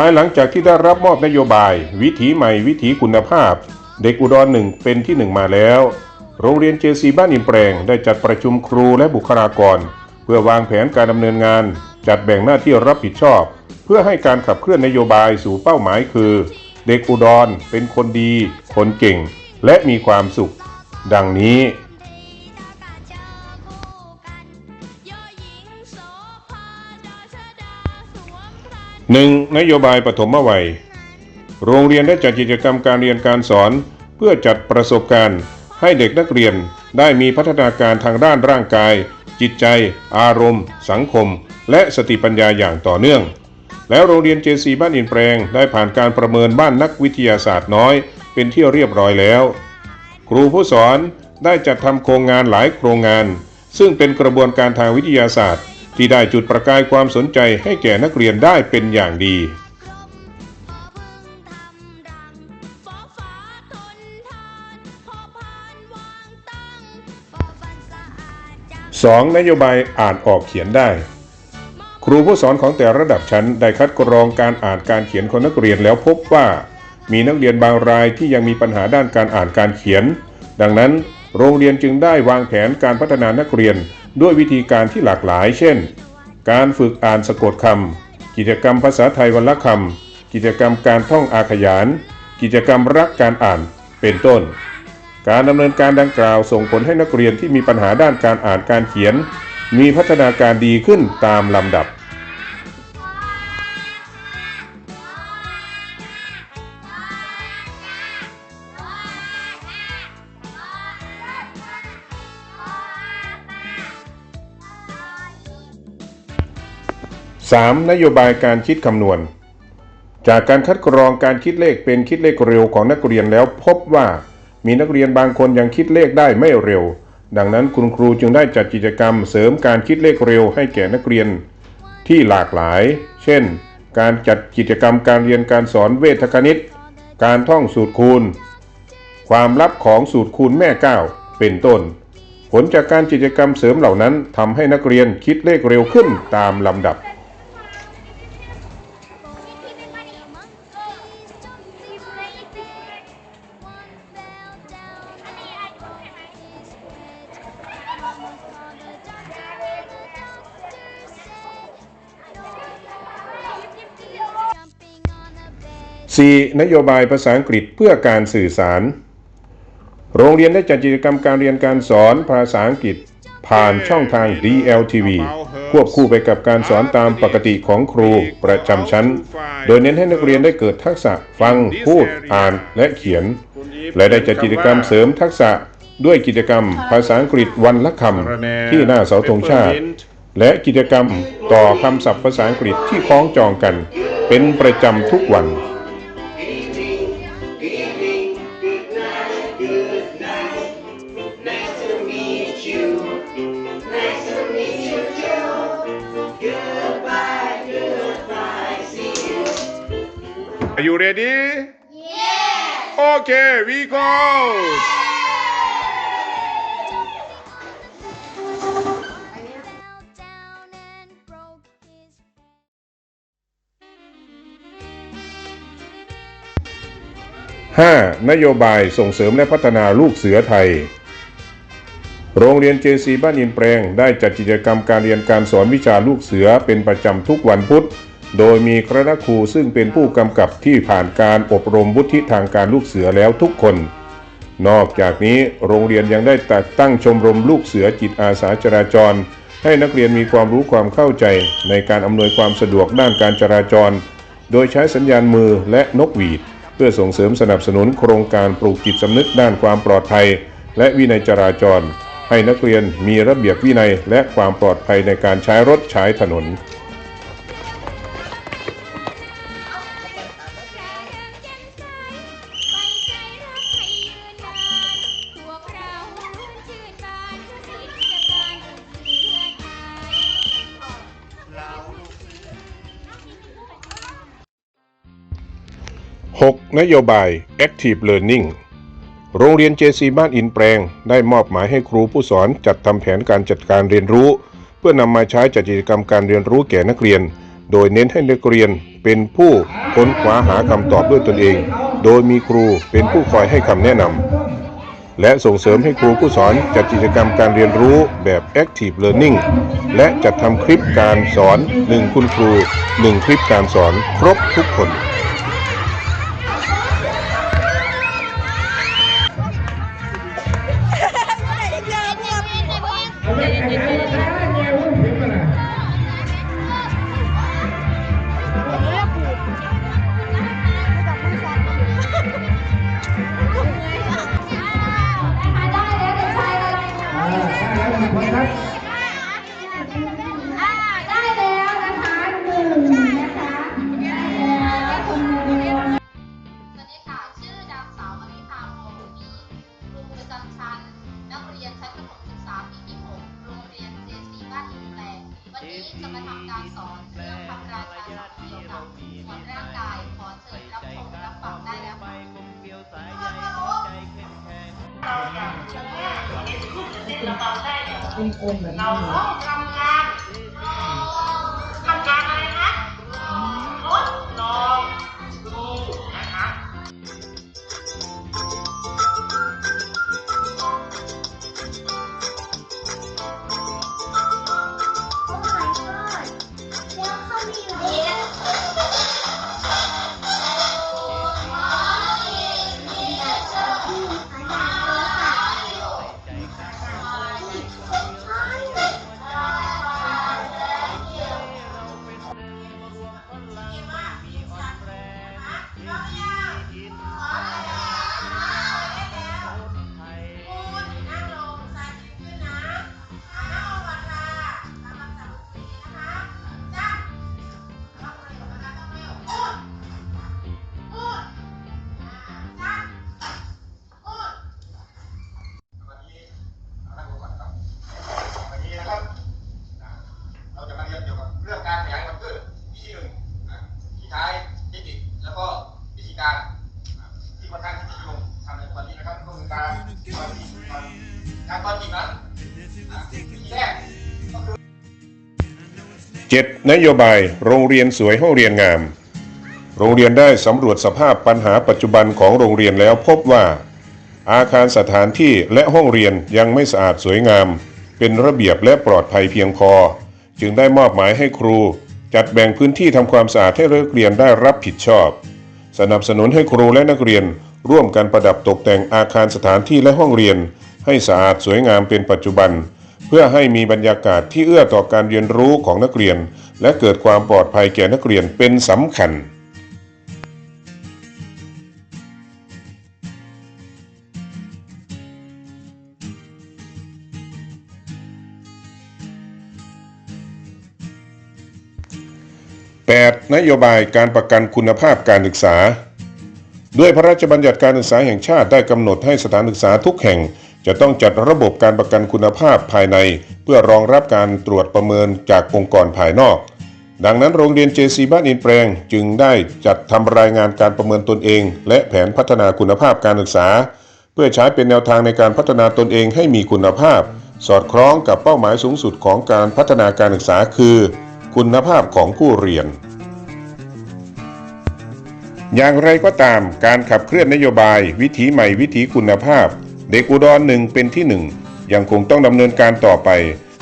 ภายหลังจากที่ได้รับมอบนโยบาย วิถีใหม่วิถีคุณภาพ เด็กอุดรหนึ่งเป็นที่หนึ่งมาแล้ว โรงเรียนเจซีบ้านอินแปลงได้จัดประชุมครูและบุคลากร เพื่อวางแผนการดำเนินงาน จัดแบ่งหน้าที่รับผิดชอบ เพื่อให้การขับเคลื่อนนโยบายสู่เป้าหมายคือ เด็กอุดรเป็นคนดี คนเก่ง และมีความสุข ดังนี้ หนึ่งนโยบายปฐมวัย โรงเรียนได้จัดกิจกรรมการเรียนการสอน เพื่อจัดประสบการณ์ ให้เด็กนักเรียนได้มีพัฒนาการทางด้านร่างกาย จิตใจ อารมณ์ สังคม และสติปัญญาอย่างต่อเนื่อง แล้วโรงเรียนเจซีบ้านอินแปลงได้ผ่านการประเมินบ้านนักวิทยาศาสตร์น้อย เป็นที่เรียบร้อยแล้ว ครูผู้สอนได้จัดทำโครงงานหลายโครงงาน ซึ่งเป็นกระบวนการทางวิทยาศาสตร์ ที่ได้จุดประกายความสนใจให้แก่นักเรียนได้เป็นอย่างดี 2. นโยบายอ่านออกเขียนได้ ครูผู้สอนของแต่ระดับชั้นได้คัดกรองการอ่านการเขียนของนักเรียนแล้วพบว่า มีนักเรียนบางรายที่ยังมีปัญหาด้านการอ่านการเขียน ดังนั้น โรงเรียนจึงได้วางแผนการพัฒนานักเรียน ด้วยวิธีการที่หลากหลาย เช่น การฝึกอ่านสะกดคำ กิจกรรมภาษาไทยวันละคำ กิจกรรมการท่องอาขยาน กิจกรรมรักการอ่าน เป็นต้น การดำเนินการดังกล่าวส่งผลให้นักเรียนที่มีปัญหาด้านการอ่านการเขียน มีพัฒนาการดีขึ้นตามลำดับ 3. นโยบายการคิดคำนวณ จากการคัดกรองการคิดเลขเป็นคิดเลขเร็วของนักเรียนแล้วพบว่ามีนักเรียนบางคนยังคิดเลขได้ไม่เร็ว ดังนั้นคุณครูจึงได้จัดกิจกรรมเสริมการคิดเลขเร็วให้แก่นักเรียนที่หลากหลาย เช่น การจัดกิจกรรมการเรียนการสอนเวทคณิต การท่องสูตรคูณ ความลับของสูตรคูณแม่ก้าเป็นต้น ผลจากการกิจกรรมเสริมเหล่านั้นทำให้นักเรียนคิดเลขเร็วขึ้นตามลำดับ 4. นโยบายภาษาอังกฤษเพื่อการสื่อสาร โรงเรียนได้จัดกิจกรรมการเรียนการสอนภาษาอังกฤษ ผ่านช่องทาง DLTV ควบคู่ไปกับการสอนตามปกติของครูประจำชั้น โดยเน้นให้นักเรียนได้เกิดทักษะฟัง พูด อ่านและเขียน และได้จัดกิจกรรมเสริมทักษะด้วยกิจกรรมภาษาอังกฤษวันละคำที่หน้าเสาธงชาติ และกิจกรรมต่อคำศัพท์ภาษาอังกฤษที่คล้องจองกัน เป็นประจำทุกวัน Are you ready? Yes. Okay, we go. down and broke his 5. นโยบายส่งเสริมและพัฒนาลูกเสือไทย โรงเรียนเจซีบ้านอินแปลง ได้จัดกิจกรรมการเรียนการสอนวิชาลูกเสือเป็นประจำทุกวันพุธ โดยมีคณะครูซึ่งเป็นผู้กำกับที่ผ่านการอบรมวุฒิทางการลูกเสือแล้วทุกคน นอกจากนี้โรงเรียนยังได้ตัดตั้งชมรมลูกเสือจิตอาสาจราจร ให้นักเรียนมีความรู้ความเข้าใจในการอำนวยความสะดวกด้านการจราจร โดยใช้สัญญาณมือและนกหวีด เพื่อส่งเสริมสนับสนุนโครงการปลูกจิตสำนึกด้านความปลอดภัย และวินัยจราจร ให้นักเรียนมีระเบียบวินัยและความปลอดภัยในการใช้รถใช้ถนน นโยบาย Active Learning โรงเรียน JC บ้านอินแปลง ได้มอบหมายให้ครูผู้สอนจัดทำแผนการจัดการเรียนรู้ เพื่อนำมาใช้จัดกิจกรรมการเรียนรู้แก่นักเรียน โดยเน้นให้นักเรียนเป็นผู้ค้นคว้าหาคำตอบด้วยตนเอง โดยมีครูเป็นผู้คอยให้คำแนะนำและส่งเสริมให้ครูผู้สอนจัดกิจกรรมการเรียนรู้แบบ Active Learning และจัดทำคลิปการสอน 1 คุณครู 1 คลิปการสอนครบทุกคน สวัสดีค่ะชื่อน เราต้องทำงา การตอนจริงนั้นอ่าวิธีแรก 7. นโยบายโรงเรียนสวยห้องเรียนงาม โรงเรียนได้สำรวจสภาพปัญหาปัจจุบันของโรงเรียนแล้วพบว่า อาคารสถานที่และห้องเรียนยังไม่สะอาดสวยงาม เป็นระเบียบและปลอดภัยเพียงพอ จึงได้มอบหมายให้ครู จัดแบ่งพื้นที่ทำความสะอาดให้นักเรียนได้รับผิดชอบ สนับสนุนให้ครูและนักเรียน ร่วมกันประดับตกแต่งอาคารสถานที่และห้องเรียน ให้สะอาดสวยงามเป็นปัจจุบัน เพื่อให้มีบรรยากาศที่เอื้อต่อการเรียนรู้ของนักเรียน และเกิดความปลอดภัยแก่นักเรียนเป็นสำคัญ 8. นโยบายการประกันคุณภาพการศึกษา ด้วยพระราชบัญญัติการศึกษาแห่งชาติได้กำหนดให้สถานศึกษาทุกแห่ง จะต้องจัดระบบการประกันคุณภาพภายใน เพื่อรองรับการตรวจประเมินจากองค์กรภายนอก ดังนั้นโรงเรียนเจซีบ้านอินแปลงจึงได้จัดทำรายงานการประเมินตนเอง และแผนพัฒนาคุณภาพการศึกษา เพื่อใช้เป็นแนวทางในการพัฒนาตนเองให้มีคุณภาพ สอดคล้องกับเป้าหมายสูงสุดของการพัฒนาการศึกษาคือ คุณภาพของผู้เรียนอย่างไรก็ตามการขับเคลื่อนนโยบาย วิถีใหม่วิถีคุณภาพ เด็กอุดรหนึ่งเป็นที่หนึ่งยังคงต้องดำเนินการต่อไป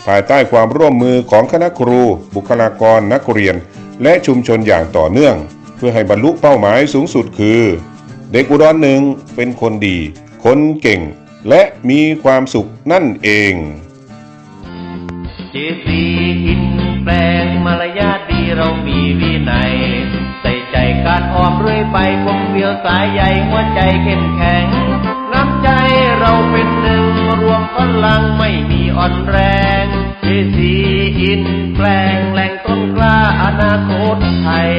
ภายใต้ความร่วมมือของคณะครู บุคลากรนักเรียน และชุมชนอย่างต่อเนื่อง เพื่อให้บรรลุเป้าหมายสูงสุดคือ เด็กอุดรหนึ่งเป็นคนดี คนเก่ง และมีความสุขนั่นเองเจสีอินแปลงมารยาทดีเรามีวินัยใส่ใจการออมเรื่อยไปคงเวียวสายใยหัวใจเข้มแข็ง เราเป็นหนึ่งรวมพลังไม่มีอ่อนแรงเทสีอินแปลงแหล่งต้นกล้าอนาคตไทย